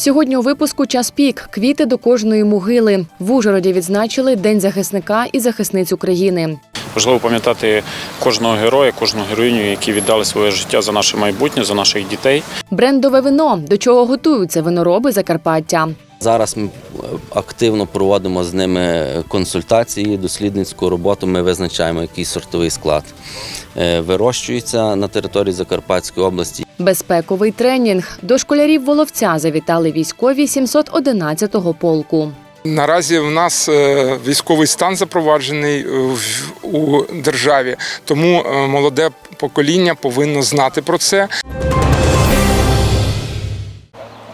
Сьогодні у випуску час пік. Квіти до кожної могили. В Ужгороді відзначили День захисника і захисниць України. Важливо пам'ятати кожного героя, кожну героїню, які віддали своє життя за наше майбутнє, за наших дітей. Брендове вино. До чого готуються винороби Закарпаття. Зараз ми активно проводимо з ними консультації, дослідницьку роботу. Ми визначаємо, який сортовий склад е, вирощується на території Закарпатської області. Безпековий тренінг. До школярів Воловця завітали військові 711-го полку. Наразі в нас е, військовий стан запроваджений е, у державі, тому е, молоде покоління повинно знати про це.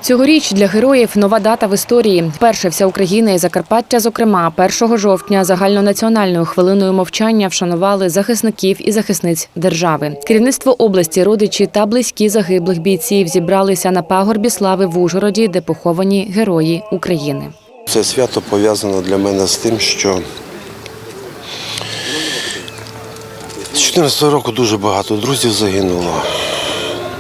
Цьогоріч для героїв нова дата в історії. Перше вся Україна і Закарпаття, зокрема, 1 жовтня загальнонаціональною хвилиною мовчання вшанували захисників і захисниць держави. Керівництво області, родичі та близькі загиблих бійців зібралися на пагорбі слави в Ужгороді, де поховані герої України. Це свято пов'язано для мене з тим, що з 14 року дуже багато друзів загинуло.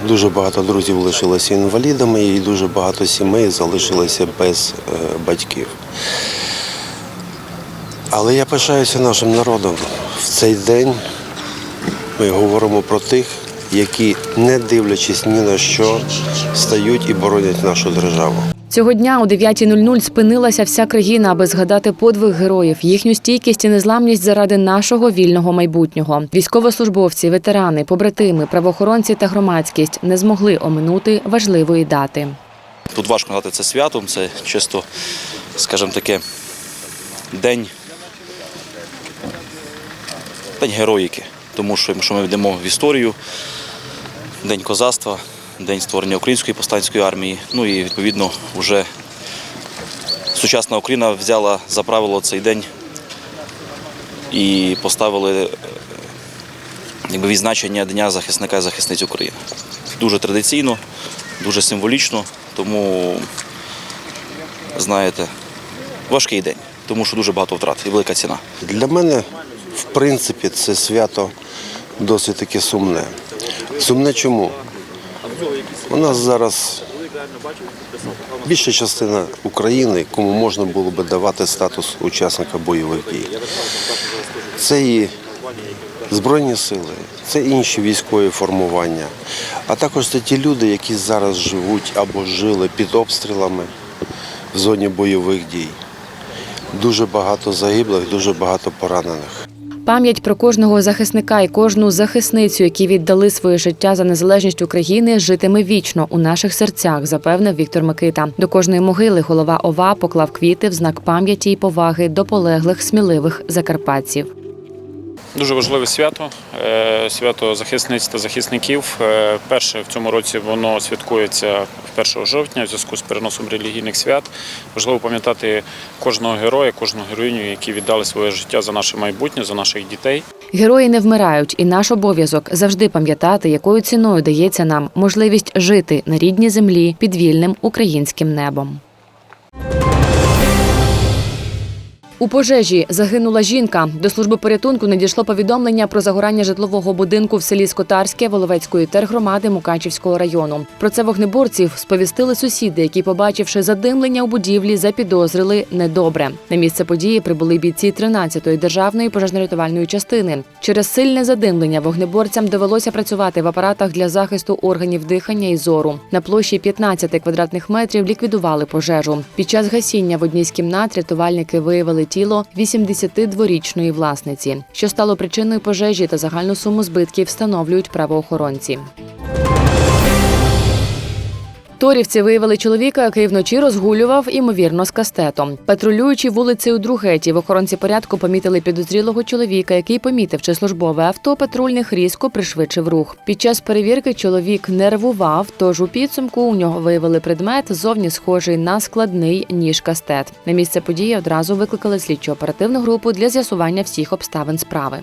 Дуже багато друзів лишилися інвалідами і дуже багато сімей залишилися без е, батьків. Але я пишаюся нашим народом. В цей день ми говоримо про тих, які, не дивлячись ні на що, стають і боронять нашу державу. Цього дня о 9.00 спинилася вся країна, аби згадати подвиг героїв, їхню стійкість і незламність заради нашого вільного майбутнього. Військовослужбовці, ветерани, побратими, правоохоронці та громадськість не змогли оминути важливої дати. Тут важко назвати це святом, це чисто, скажімо таке, день, день героїки. Тому що ми йдемо в історію, день козацтва, день створення української повстанської армії. Ну і відповідно вже сучасна Україна взяла за правило цей день і поставили е, якби, відзначення Дня захисника і захисниць України. Дуже традиційно, дуже символічно, тому, знаєте, важкий день, тому що дуже багато втрат і велика ціна. Для мене, в принципі, це свято досить таки сумне. Сумне чому? У нас зараз більша частина України, кому можна було би давати статус учасника бойових дій. Це і Збройні сили, це інші військові формування, а також це ті люди, які зараз живуть або жили під обстрілами в зоні бойових дій. Дуже багато загиблих, дуже багато поранених. Пам'ять про кожного захисника і кожну захисницю, які віддали своє життя за незалежність України, житиме вічно у наших серцях, запевнив Віктор Микита. До кожної могили голова ОВА поклав квіти в знак пам'яті і поваги до полеглих сміливих закарпатців. Дуже важливе свято, е, свято захисниць та захисників. Е, Перше в цьому році воно святкується 1 жовтня в зв'язку з переносом релігійних свят. Важливо пам'ятати кожного героя, кожну героїню, які віддали своє життя за наше майбутнє, за наших дітей. Герої не вмирають, і наш обов'язок завжди пам'ятати, якою ціною дається нам можливість жити на рідній землі під вільним українським небом. У пожежі загинула жінка. До служби порятунку надійшло повідомлення про загорання житлового будинку в селі Скотарське Воловецької тергромади Мукачівського району. Про це вогнеборців сповістили сусіди, які, побачивши задимлення у будівлі, запідозрили недобре. На місце події прибули бійці 13-ї державної пожежно-рятувальної частини. Через сильне задимлення вогнеборцям довелося працювати в апаратах для захисту органів дихання і зору. На площі 15 квадратних метрів ліквідували пожежу. Під час гасіння в одній з кімнат рятувальники виявили тіло 82-річної власниці. Що стало причиною пожежі та загальну суму збитків встановлюють правоохоронці. Торівці виявили чоловіка, який вночі розгулював, імовірно, з кастетом. Патрулюючи вулицею Другеті, в охоронці порядку помітили підозрілого чоловіка, який, помітивши службове авто, патрульних різко пришвидшив рух. Під час перевірки чоловік нервував, тож у підсумку у нього виявили предмет, зовні схожий на складний ніж кастет. На місце події одразу викликали слідчо-оперативну групу для з'ясування всіх обставин справи.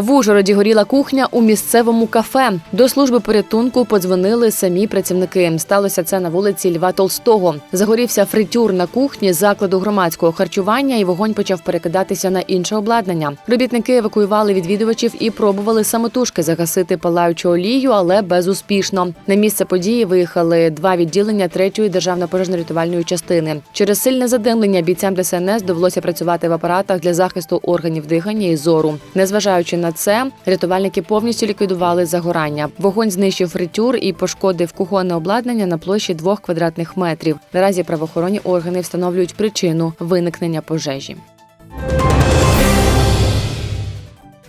В Ужгороді горіла кухня у місцевому кафе. До служби порятунку подзвонили самі працівники. Сталося це на вулиці Льва Толстого. Загорівся фритюр на кухні закладу громадського харчування, і вогонь почав перекидатися на інше обладнання. Робітники евакуювали відвідувачів і пробували самотужки загасити палаючу олію, але безуспішно. На місце події виїхали два відділення третьої державно пожежно-рятувальної частини. Через сильне задимлення бійцям ДСНС довелося працювати в апаратах для захисту органів дихання і зору. Незважаючи на це, рятувальники повністю ліквідували загорання. Вогонь знищив фритюр і пошкодив кухонне обладнання на площі двох квадратних метрів. Наразі правоохоронні органи встановлюють причину виникнення пожежі.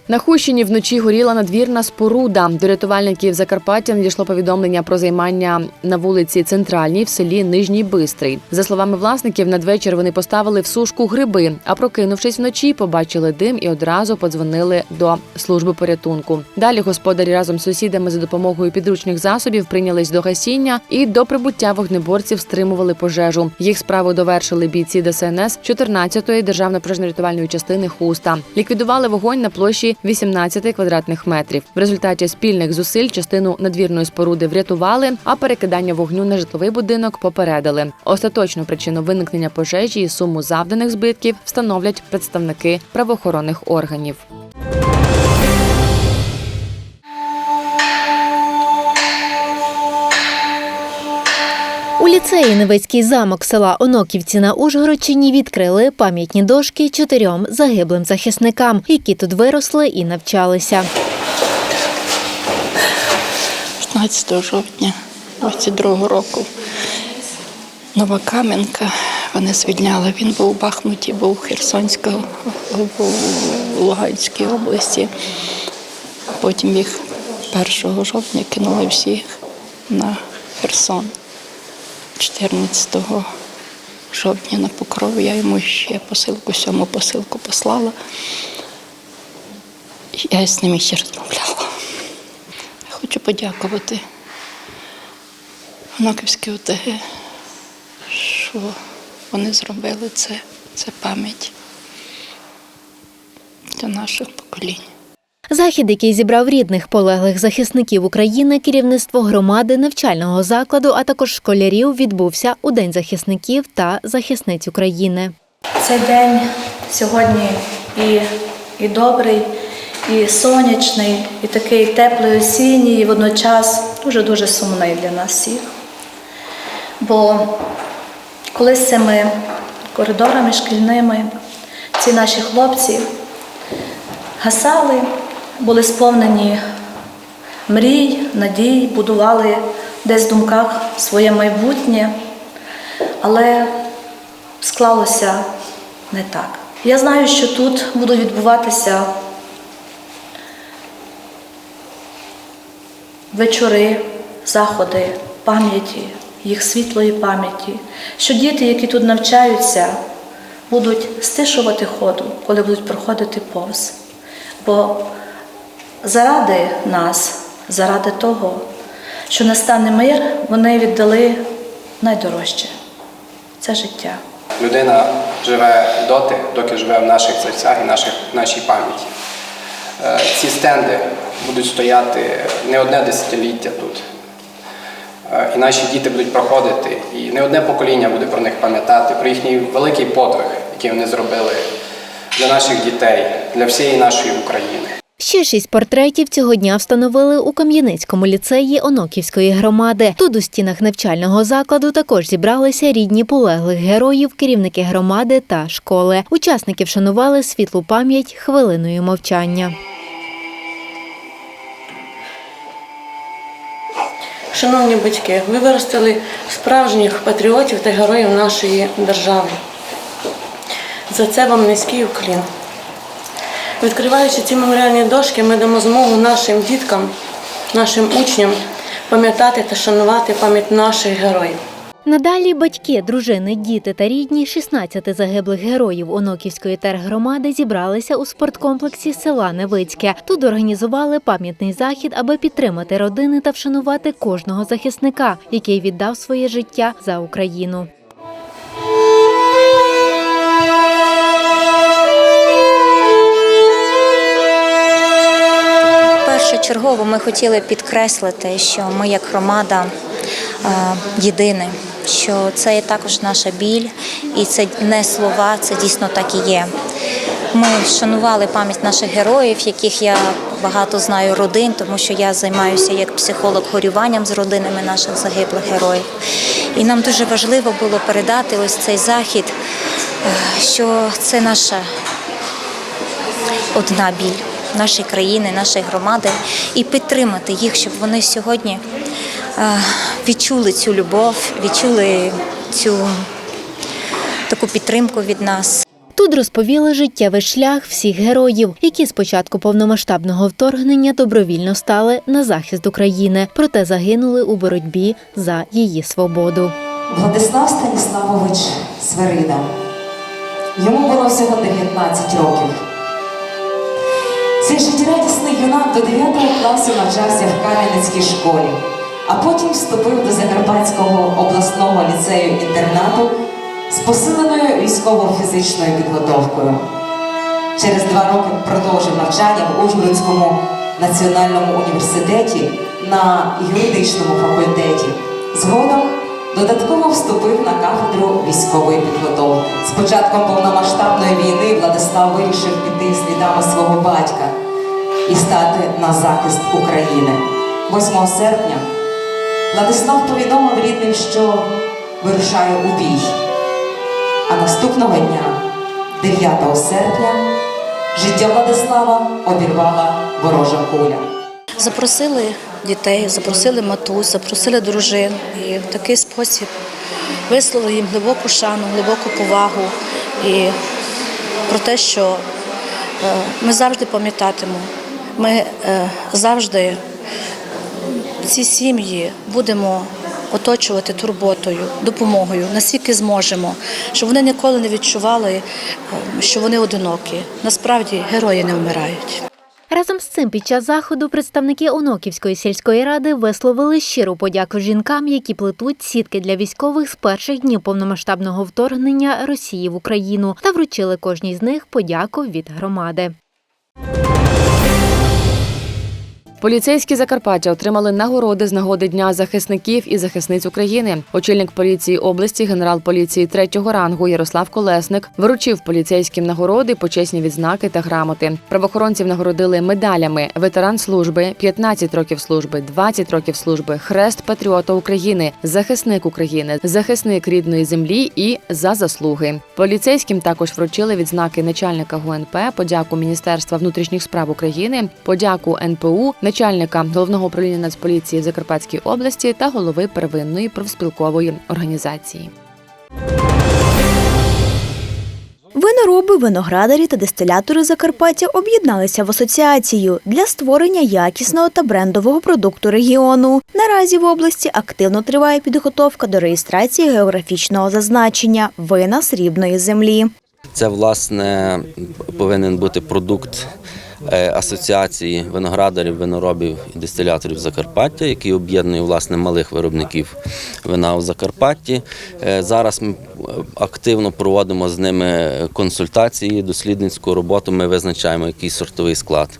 На Хущині вночі горіла надвірна споруда. До рятувальників Закарпаття надійшло повідомлення про займання на вулиці Центральній в селі Нижній Бистрий. За словами власників, надвечір вони поставили в сушку гриби, а прокинувшись вночі, побачили дим і одразу подзвонили до служби порятунку. Далі господарі разом з сусідами за допомогою підручних засобів прийнялись до гасіння і до прибуття вогнеборців стримували пожежу. Їх справу довершили бійці ДСНС 14-ї державної пожежно-рятувальної частини Хуста. Ліквідували вогонь на площі 18 квадратних метрів. В результаті спільних зусиль частину надвірної споруди врятували, а перекидання вогню на житловий будинок попередили. Остаточну причину виникнення пожежі і суму завданих збитків встановлять представники правоохоронних органів. Ліцеї Невецький замок села Оноківці на Ужгородчині відкрили пам'ятні дошки чотирьом загиблим захисникам, які тут виросли і навчалися. 15 жовтня 22 року. Нова Кам'янка. Вони звільняли. Він був у Бахмуті, був у Херсонській, в Луганській області. Потім їх 1 жовтня кинули всіх на Херсон. 14 жовтня на покров я йому ще посилку, сьому посилку послала. Я з ним ще розмовляла. Хочу подякувати Оноківській ОТГ, що вони зробили це, це пам'ять для наших поколінь. Захід, який зібрав рідних полеглих захисників України, керівництво громади, навчального закладу, а також школярів, відбувся у День захисників та захисниць України. Цей день сьогодні і, і добрий, і сонячний, і такий теплий осінній, і водночас дуже-дуже сумний для нас всіх. Бо колись цими коридорами шкільними ці наші хлопці гасали, були сповнені мрій, надій, будували десь в думках своє майбутнє, але склалося не так. Я знаю, що тут будуть відбуватися вечори, заходи пам'яті, їх світлої пам'яті, що діти, які тут навчаються, будуть стишувати ходу, коли будуть проходити повз. Бо заради нас, заради того, що настане мир, вони віддали найдорожче це життя. Людина живе доти, доки живе в наших серцях і наших, нашій пам'яті. Е, Ці стенди будуть стояти не одне десятиліття тут. Е, І наші діти будуть проходити, і не одне покоління буде про них пам'ятати, про їхній великий подвиг, який вони зробили для наших дітей, для всієї нашої України. Ще шість портретів цього дня встановили у Кам'яницькому ліцеї Оноківської громади. Тут у стінах навчального закладу також зібралися рідні полеглих героїв, керівники громади та школи. Учасники вшанували світлу пам'ять хвилиною мовчання. Шановні батьки, ви виростили справжніх патріотів та героїв нашої держави. За це вам низький уклін. Відкриваючи ці меморіальні дошки, ми дамо змогу нашим діткам, нашим учням пам'ятати та шанувати пам'ять наших героїв. Надалі батьки, дружини, діти та рідні 16 загиблих героїв Оноківської тергромади зібралися у спорткомплексі села Невицьке. Тут організували пам'ятний захід, аби підтримати родини та вшанувати кожного захисника, який віддав своє життя за Україну. Першочергово ми хотіли підкреслити, що ми як громада е, єдині, що це є також наша біль, і це не слова, це дійсно так і є. Ми шанували пам'ять наших героїв, яких я багато знаю родин, тому що я займаюся як психолог горюванням з родинами наших загиблих героїв. І нам дуже важливо було передати ось цей захід, е, що це наша одна біль нашої країни, нашої громади, і підтримати їх, щоб вони сьогодні е, відчули цю любов, відчули цю таку підтримку від нас. Тут розповіли життєвий шлях всіх героїв, які з початку повномасштабного вторгнення добровільно стали на захист України, проте загинули у боротьбі за її свободу. Владислав Станіславович Сверида. Йому було всього 19 років. Цей життєрадісний юнак до 9 класу навчався в Кам'янецькій школі, а потім вступив до Закарпатського обласного ліцею-інтернату з посиленою військово-фізичною підготовкою. Через два роки продовжив навчання в Ужгородському національному університеті на юридичному факультеті. Згодом додатково вступив на кафедру військової підготовки. З початком повномасштабної війни Владислав вирішив піти слідами свого батька і стати на захист України. 8 серпня Владислав повідомив рідним, що вирушає у бій. А наступного дня, 9 серпня, життя Владислава обірвала ворожа куля. Запросили дітей, запросили матусь, запросили дружин і в такий спосіб висловили їм глибоку шану, глибоку повагу і про те, що е, ми завжди пам'ятатимемо, ми е, завжди ці сім'ї будемо оточувати турботою, допомогою, наскільки зможемо, щоб вони ніколи не відчували, е, що вони одинокі. Насправді герої не вмирають. Разом з цим під час заходу представники Оноківської сільської ради висловили щиру подяку жінкам, які плетуть сітки для військових з перших днів повномасштабного вторгнення Росії в Україну та вручили кожній з них подяку від громади. Поліцейські Закарпаття отримали нагороди з нагоди Дня захисників і захисниць України. Очільник поліції області, генерал поліції третього рангу Ярослав Колесник вручив поліцейським нагороди, почесні відзнаки та грамоти. Правоохоронців нагородили медалями ветеран служби, 15 років служби, 20 років служби, хрест патріота України, захисник України, захисник рідної землі і за заслуги. Поліцейським також вручили відзнаки начальника ГУНП, подяку Міністерства внутрішніх справ України, подяку НПУ, начальника головного управління Нацполіції в Закарпатській області та голови первинної профспілкової організації. Винороби, виноградарі та дистилятори Закарпаття об'єдналися в асоціацію для створення якісного та брендового продукту регіону. Наразі в області активно триває підготовка до реєстрації географічного зазначення вина срібної землі. Це власне повинен бути продукт асоціації виноградарів, виноробів і дистиляторів Закарпаття, який об'єднує власне малих виробників вина у Закарпатті. Е, Зараз ми активно проводимо з ними консультації, дослідницьку роботу. Ми визначаємо, який сортовий склад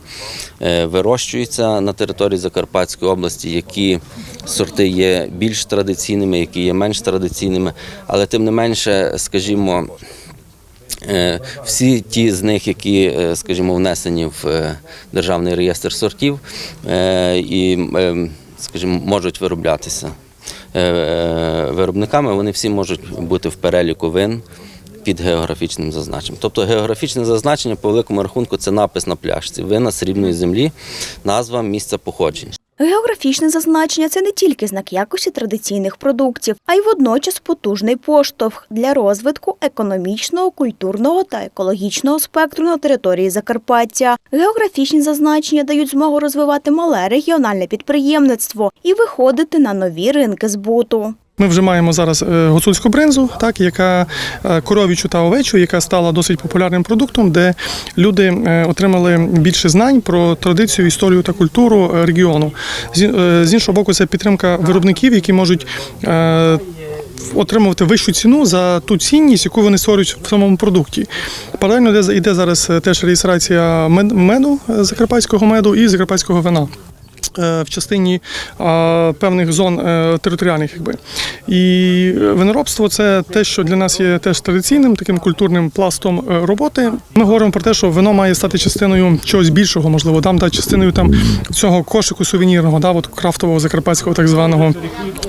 е, вирощується на території Закарпатської області, які сорти є більш традиційними, які є менш традиційними, але тим не менше, скажімо. Е, Всі ті з них, які, е, скажімо, внесені в е, державний реєстр сортів і, скажімо, можуть вироблятися виробниками, вони всі можуть бути в переліку вин під географічним зазначенням. Тобто географічне зазначення по великому рахунку це напис на пляшці вина срібної землі, назва місця походження. Географічне зазначення це не тільки знак якості традиційних продуктів, а й водночас потужний поштовх для розвитку економічного, культурного та екологічного спектру на території Закарпаття. Географічні зазначення дають змогу розвивати мале регіональне підприємництво і виходити на нові ринки збуту. Ми вже маємо зараз е, гуцульську бринзу, так яка е, коров'ячу та овечу, яка стала досить популярним продуктом, де люди е, отримали більше знань про традицію, історію та культуру регіону. З іншого боку, це підтримка виробників, які можуть. отримувати вищу ціну за ту цінність, яку вони створюють в самому продукті. Паралельно йде, зараз теж реєстрація меду, закарпатського меду і закарпатського вина. Е, В частині певних зон е, територіальних, якби і виноробство це те, що для нас є теж традиційним таким культурним пластом е, роботи. Ми говоримо про те, що вино має стати частиною чогось більшого, можливо, там та частиною там цього кошику сувенірного, да, от крафтового закарпатського так званого.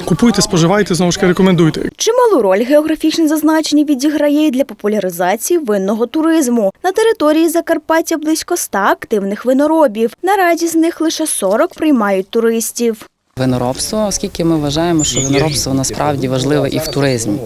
Купуйте, споживайте, знову ж таки рекомендуйте. Чималу роль географічне зазначення відіграє для популяризації винного туризму. На території Закарпаття близько 100 активних виноробів. Наразі з них лише 40 приймають туристів. Виноробство, оскільки ми вважаємо, що виноробство насправді важливе і в туризмі.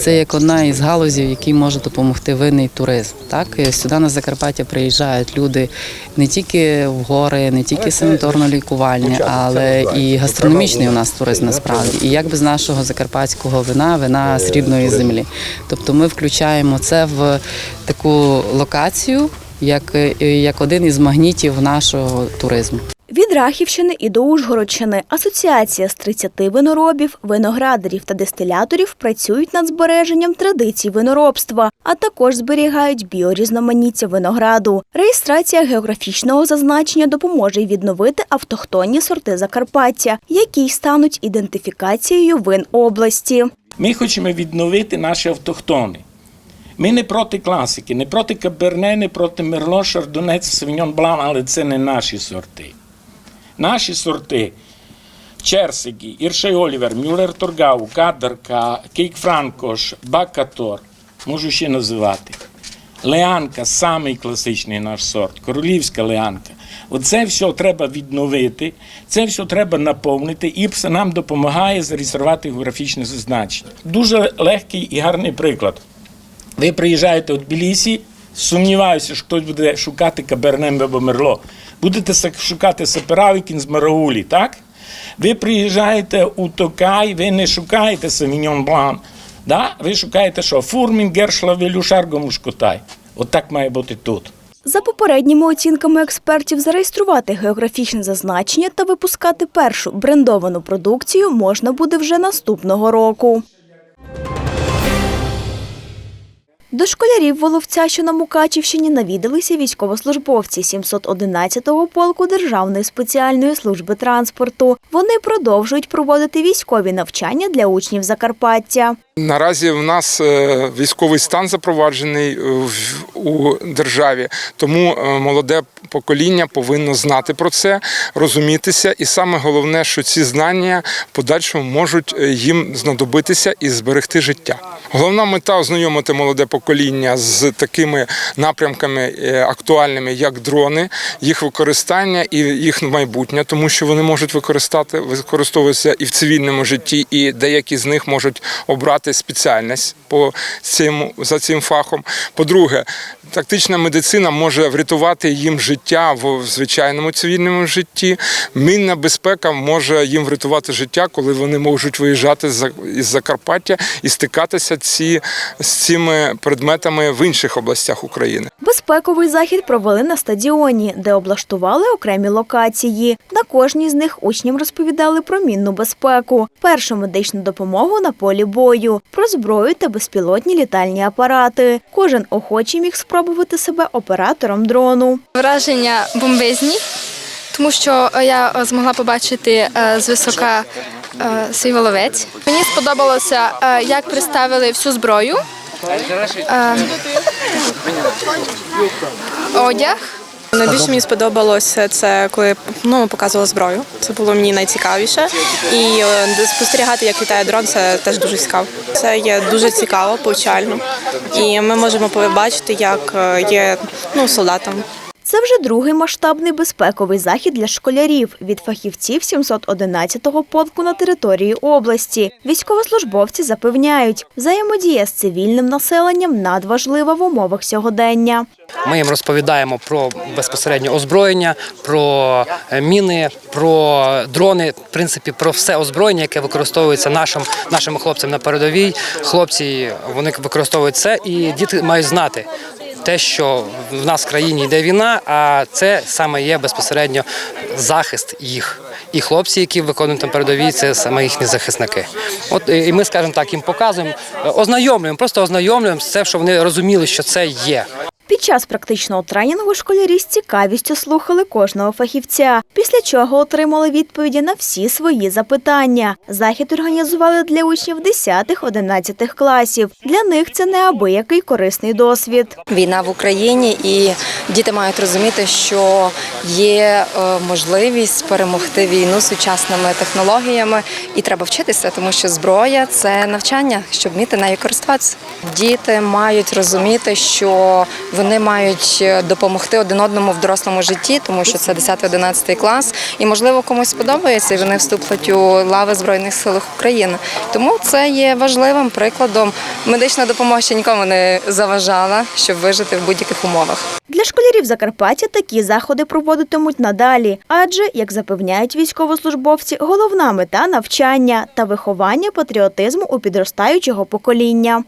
Це як одна із галузів, якій може допомогти винний туризм. Так сюди на Закарпаття приїжджають люди не тільки в гори, не тільки санаторно-лікувальні, але і гастрономічний у нас туризм насправді. І як без нашого закарпатського вина, вина з рідної землі. Тобто ми включаємо це в таку локацію, як, як один із магнітів нашого туризму. Від Рахівщини і до Ужгородщини асоціація з 30 виноробів, виноградарів та дистиляторів працюють над збереженням традицій виноробства, а також зберігають біорізноманіття винограду. Реєстрація географічного зазначення допоможе відновити автохтонні сорти Закарпаття, які й стануть ідентифікацією вин області. Ми хочемо відновити наші автохтони. Ми не проти класики, не проти Каберне, не проти Мерло, Шардонець, Савіньон Блан, але це не наші сорти. Наші сорти Черсигі, Іршей Олівер, Мюллер Торгау, Кадарка, Кейк Франкош, Бакатор, можу ще називати. Леанка самий класичний наш сорт, королівська леанка. Оце все треба відновити, це все треба наповнити, і це нам допомагає зареєструвати географічне зазначення. Дуже легкий і гарний приклад. Ви приїжджаєте в Тбілісі, сумніваюся, що хтось буде шукати кабернем або мерло. Будете шукати саперавікін з Мараулі, так? Ви приїжджаєте у Токай, ви не шукаєте Савіньон Блан, да? ви шукаєте що? Фурмін, Гершла, Велюшарго, Мушкотай. От так має бути тут. За попередніми оцінками експертів, зареєструвати географічне зазначення та випускати першу брендовану продукцію можна буде вже наступного року. До школярів Воловця, що на Мукачівщині, навідалися військовослужбовці 711-го полку Державної спеціальної служби транспорту. Вони продовжують проводити військові навчання для учнів Закарпаття. Наразі в нас е, військовий стан запроваджений е, у державі, тому е, молоде покоління повинно знати про це, розумітися, і саме головне, що ці знання в подальшому можуть їм знадобитися і зберегти життя. Головна мета ознайомити молоде покоління з такими напрямками е, актуальними, як дрони, їх використання і їх майбутнє, тому що вони можуть використати використовуватися і в цивільному житті, і деякі з них можуть обрати спеціальність по цьому за цим фахом. По-друге, тактична медицина може врятувати їм життя в звичайному цивільному житті. Мінна безпека може їм врятувати життя, коли вони можуть виїжджати із Закарпаття і стикатися ці з цими предметами в інших областях України. Безпековий захід провели на стадіоні, де облаштували окремі локації. На кожній з них учням розповідали про мінну безпеку, першу медичну допомогу на полі бою, про зброю та безпілотні літальні апарати. Кожен охочий міг спробувати себе оператором дрону. Враження бомбезні, тому що е, я е, змогла побачити е, звисока е, свій воловець. Мені сподобалося, як представили всю зброю, одяг. Найбільше мені сподобалося це коли ну, показували зброю. Це було мені найцікавіше. І е, спостерігати, як літає дрон, це теж дуже цікаво. Це є дуже цікаво, повчально. І ми можемо побачити, як е, є ну, солдатам. Це вже другий масштабний безпековий захід для школярів від фахівців 711-го полку на території області. Військовослужбовці запевняють, взаємодія з цивільним населенням надважлива в умовах сьогодення. Ми їм розповідаємо про безпосередньо озброєння, про е, міни, про дрони, в принципі, про все озброєння, яке використовується нашим нашими хлопцями на передовій. Хлопці вони використовують це, і діти мають знати. Те, що в нас в країні йде війна, а це саме є безпосередньо захист їх. І хлопці, які виконують там передові, це саме їхні захисники. От і ми, скажімо так, їм показуємо, ознайомлюємо, просто ознайомлюємо з цим, щоб вони розуміли, що це є. Під час практичного тренінгу школярі з цікавістю слухали кожного фахівця, після чого отримали відповіді на всі свої запитання. Захід організували для учнів 10-11 класів. Для них це неабиякий корисний досвід. Війна в Україні, і діти мають розуміти, що є е, можливість перемогти війну сучасними технологіями, і треба вчитися, тому що зброя це навчання, щоб вміти нею користуватися. Діти мають розуміти, що вони мають е, допомогти один одному в дорослому житті, тому що це 10-11 клас, і можливо комусь сподобається, і вони вступлять у лави збройних сил України. Тому це є важливим прикладом. Медична допомога ще нікому не заважала, щоб вижити в будь-яких умовах. Для школярів Закарпаття такі заходи проводитимуть надалі, адже, як запевняють військовослужбовці, головна мета навчання та виховання патріотизму у підростаючого покоління.